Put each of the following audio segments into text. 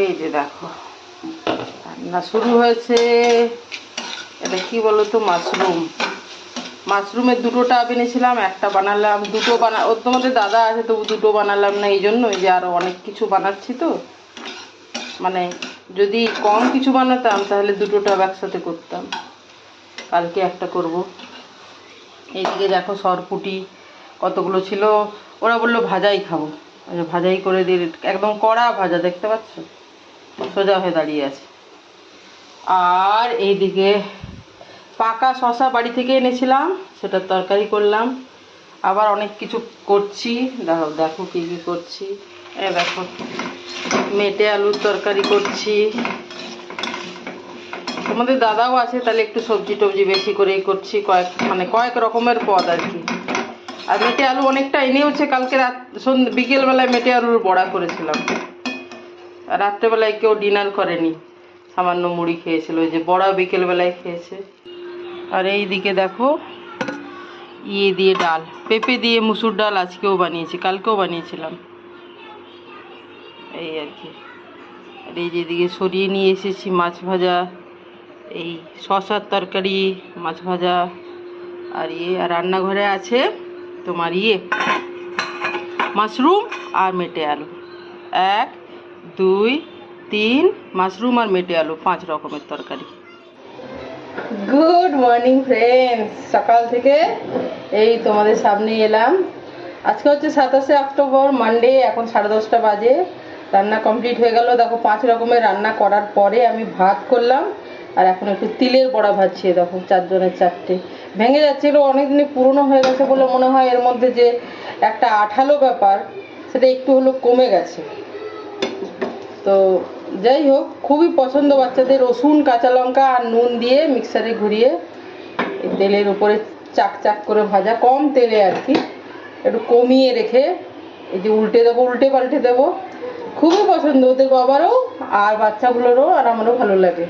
এই যে দেখো, রান্না শুরু হয়েছে। এটা কি বলো তো মাশরুম। মাশরুমের দুটো টাব এনেছিলাম একটা বানালাম, দুটো বানা ওর তোমাদের দাদা আছে তবু দুটো বানালাম না এই জন্য যে আরও অনেক কিছু বানাচ্ছি তো। মানে যদি কম কিছু বানাতাম, তাহলে দুটো টাব একসাথে করতাম। কালকে একটা করব। এইদিকে দেখো সরপুটি, কতগুলো ছিল, ওরা বলল ভাজাই খাব। ভাজাই করে দিয়ে একদম কড়া ভাজা, দেখতে পাচ্ছ? সোজা হয়ে দাঁড়িয়ে আছে। আর এইদিকে পাকা শশা বাড়ি থেকে এনেছিলাম সেটা তরকারি করলাম। আবার অনেক কিছু করছি। দেখো দেখো কী কী করছি। এ দেখো, মেটে আলুর তরকারি করছি। তোমাদের দাদাও আছে, তাহলে একটু সবজি টবজি বেশি করেই করছি, কয়েক মানে কয়েক রকমের পদ আর কি। আর মেটে আলু অনেকটা এনেওছে, কালকে রাত বিকেলবেলায় মেটে আলুর বড়া করেছিলাম। রাত্রেবেলায় কেউ ডিনার করেনি, সামান্য মুড়ি খেয়েছিল, ওই যে বড়া বিকেলবেলায় খেয়েছে। আর এই দিকে দেখো ইয়ে দিয়ে ডাল, পেঁপে দিয়ে মুসুর ডাল আজকেও বানিয়েছি, কালকেও বানিয়েছিলাম। এই আর কি। আর এই যে যেদিকে সরিয়ে নিয়ে এসেছি মাছ ভাজা, এই শশার তরকারি, মাছ ভাজা, আর ইয়ে আর রান্নাঘরে আছে তোমার ইয়ে মাশরুম আর মেটে আলু। এক, দুই, তিন, মাশরুম আর মেটে আলু, পাঁচ রকমের তরকারি। গুড মর্নিং ফ্রেন্ডস সকাল থেকে এই তোমাদের সামনে এলাম। আজকে হচ্ছে সাতাশে অক্টোবর মানডে এখন সাড়ে দশটা বাজে। রান্না কমপ্লিট হয়ে গেল। দেখো, পাঁচ রকমের রান্না করার পরে আমি ভাত করলাম। আর এখন একটু তিলের বড়া ভাজছি দেখো চারজনের চারটে। ভেঙে যাচ্ছে এগুলো অনেকদিনই পুরনো হয়ে গেছে বলে মনে হয় এর মধ্যে যে একটা আঠালো ব্যাপার, সেটা একটু হলো কমে গেছে। তো যাই হোক, খুবই পছন্দ বাচ্চাদের রসুন, কাঁচা লঙ্কা আর নুন দিয়ে মিক্সারে ঘুরিয়ে তেলের উপরে চাক চাক করে ভাজা, কম তেলে আর কি। একটু কমিয়ে রেখে এই যে উল্টে দেবো, উল্টে পাল্টে দেবো। খুবই পছন্দ ওদের বাবারও আর বাচ্চাগুলোরও, আর আমারও ভালো লাগে।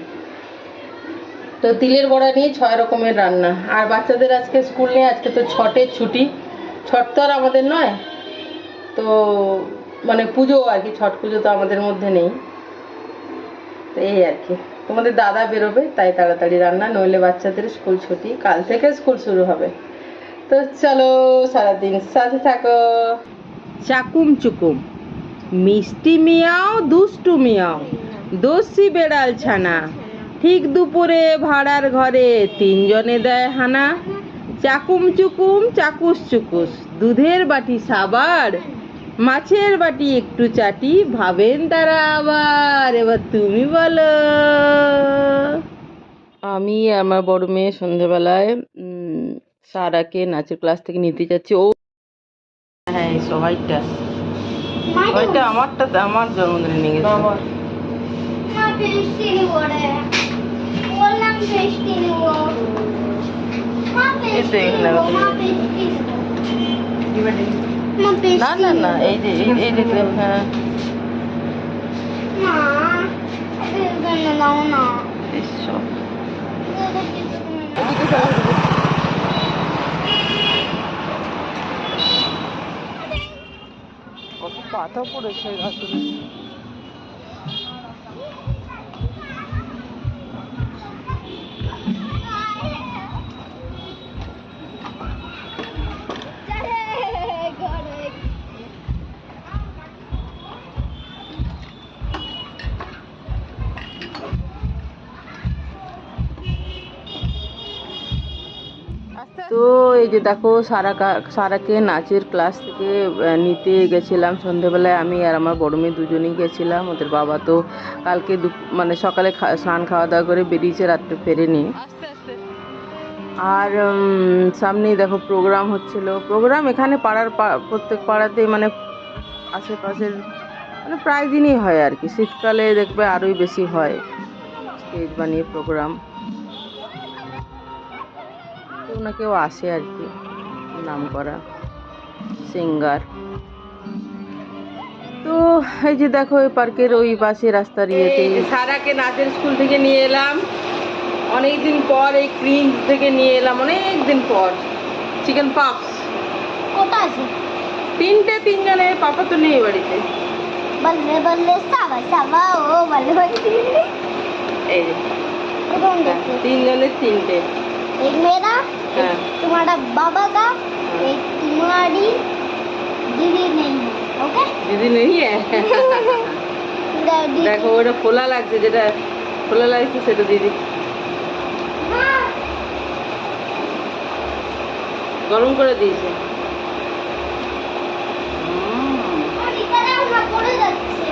তো তিলের বড়া নিয়ে ছয় রকমের রান্না। আর বাচ্চাদের আজকে স্কুল নেই, আজকে তো ছটের ছুটি। ছট তো আর আমাদের নয়। তো মানে পুজো আর কি, ছট পুজো তো আমাদের মধ্যে নেই। তো এই আর কি। তোমাদের দাদা বেরোবে, তাই তাড়াতাড়ি রান্না, নইলে বাচ্চাদের স্কুল ছুটি। কাল থেকে স্কুল শুরু হবে। তো চলো, সারাদিন সাথে থাকো। চাকুম চুকুম। মিষ্টি মিয়াও, দুষ্টু মিয়াও। দোষী বেড়াল ছানা। ঠিক দুপুরে ভাড়ার ঘরে তিনজনে দেয় হানা। চাকুম চুকুম, চাকুস চুকুস। দুধের বাটি সাবার, মাছের বাটি একটু চাটি। ভাবেন তারা আবার, এবার তুমি বলো। আমি আমার বড় মেয়ে সন্ধেবেলায় সারাকে নাচের ক্লাস থেকে নিতে যাচ্ছি। ও হ্যাঁ সবাইটা। সবাইটা আমারটা আমার জন্মদিনে নিয়ে গেছে। না না না এই যে এই যে হ্যাঁ মা এদের জন্য দাও তো এই যে দেখো সারা সারাকে নাচের ক্লাস থেকে নিতে গেছিলাম সন্ধেবেলায়। আমি আর আমার বড় মেয়ে দুজনেই গেছিলাম। ওদের বাবা তো কালকে মানে সকালে স্নান খাওয়া দাওয়া করে বেরিয়েছে রাত্রে ফেরেনি। আর সামনেই দেখো প্রোগ্রাম হচ্ছিল। প্রোগ্রাম এখানে পাড়ার পা- প্রত্যেক পাড়াতেই মানে আশেপাশের মানে প্রায় দিনই হয় আর কি। শীতকালে দেখবে আরোই বেশি হয়। স্টেজ বানিয়ে প্রোগ্রাম না কেউ আসে আর কি নাম করা সিঙ্গার তো এই যে দেখো ওই পার্কের ওই পাশে রাস্তার ইয়েতে। সারাকে নাচের স্কুল থেকে নিয়ে এলাম। অনেক দিন পর এই ক্রিম থেকে নিয়ে এলাম অনেক দিন পর। চিকেন পাপস। কোথায় আছে? তিনটে তিনজনে পাপা তো নেই বাড়িতে। বললে বললে সাবা সাবা ও বললে বললে। এই তিনজনের তিনটে। এক মেয়েরা? तुम्हारा बाबा का एक तुम्हारी दीदी नहीं है ओके দিদি নেই डैडी দেখো ওটা খোলা লাগছে যেটা খোলা লাগছে সেটা দিদি গরম করে দিয়েছে উম, ডিব্বাটা আমরা পড়ে যাচ্ছে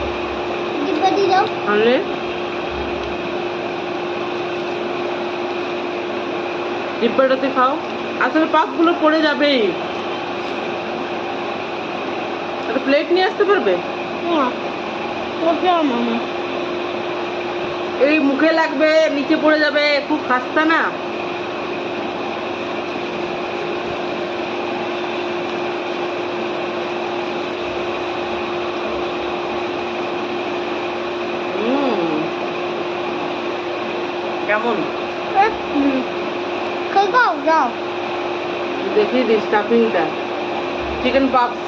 ডিব্বাটি দাও ডিব্বাটাতে খাও। আসলে পাকগুলো পড়ে যাবেই। একটা প্লেট নিয়ে আসতে পারবে? এই মুখে লাগবে নিচে পড়ে যাবে খুব খাস্তা না। কেমন? খাও যাও দেখি দিই স্টাফিংটা চিকেন পাপস